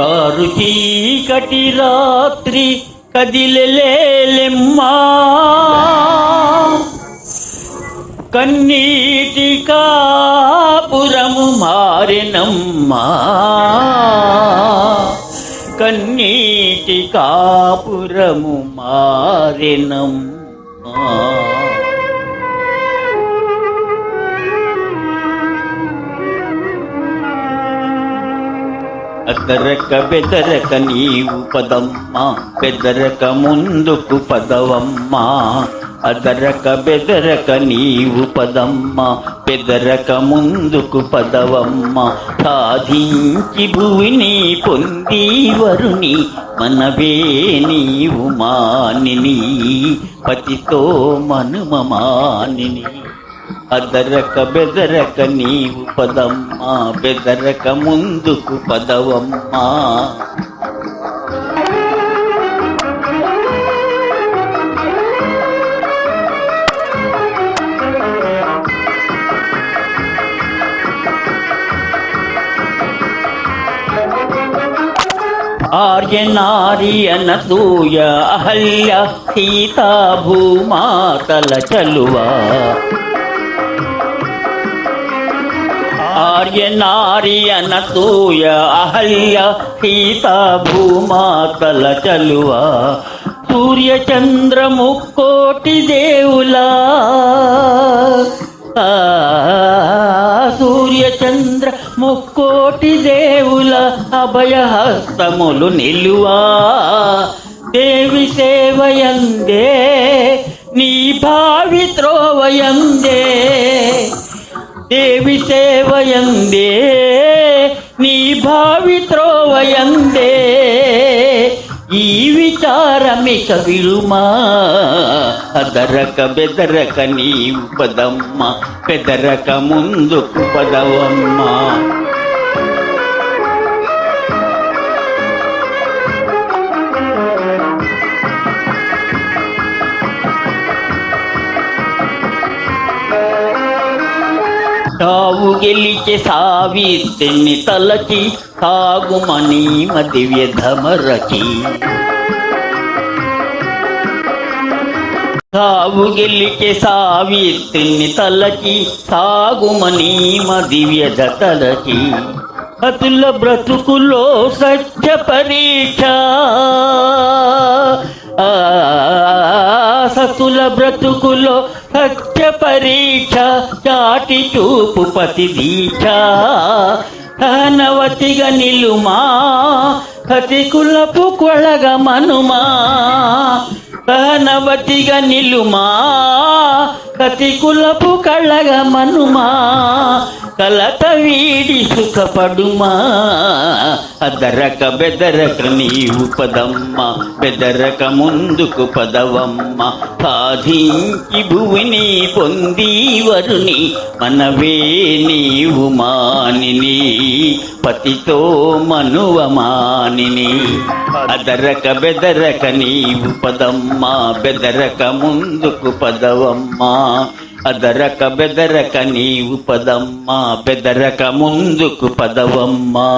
Car చీకటి రాత్రి కదిలెలేలెమ్మా. కన్నీటి కాపురము మారినమ్మా. కన్నీటి కాపురము మారినమ్మా. అదరక బెదరక నీవు పదమ్మా బెదరక ముందుకు పదవమ్మా. అదరక బెదరక నీవు పదమ్మ బెదరక ముందుకు పదవమ్మా. సాధించి భూమిని పొంది వరుని మనవే నీవు మానిని పతితో మనుమమానిని అదరక బెదరక నీవు పదమ్మా బెదరక ముందుకు పదవమ్మా. ఆర్య ఆర్యనారి అనసూయ అహల్య సీతా భూమాతల చలువా. ఆర్యనారి అనసూయ అహల్య సీతా భూమాతల చలువ. సూర్య చంద్ర ముక్కోటి దేవులా. ఆ, సూర్య చంద్ర ముక్కోటి దేవుల అభయహస్తములు నిలువా. దేవి సేవయందే నీ భావి త్రోవయందే. దేవి సేవయందే నీ భావిత్రోవయందే ఈ విచారమిక విలుమా అదరక బెదరక నీవు పదమ్మ పెదరక ముందుకు పదవమ్మా. తావు గెలిచి సావిత్రిని తలచి సాగుమని దివ్య ధమరచి తావు గెలిచి సావిత్రిని తలచి సాగుమని దివ్య ధతలచి అతుల బ్రతుకులో సత్య పరీక్ష. సతుల బ్రతుకులో సత్య పరీక్ష చాటి చూపు పతి దీక్ష. ధనవతిగా నిలుమా కతి కులపు కొళగ మనుమా. ధనవతిగా నిలుమా కతి కులపు కళ్ళగ మనుమా. కలత వీడి సుఖపడుమా? అదరక బెదరక నీవు పదమ్మ బెదరక ముందుకు పదవమ్మ. సాధించి భువిని పొంది వరుని మనవే నీవు మానిని పతితో మనువమానిని అదరక బెదరక నీవు పదమ్మ బెదరక ముందుకు పదవమ్మా. అదరక బెదరక నీవు పదమ్మా బెదరక ముందుకు పదవమ్మా.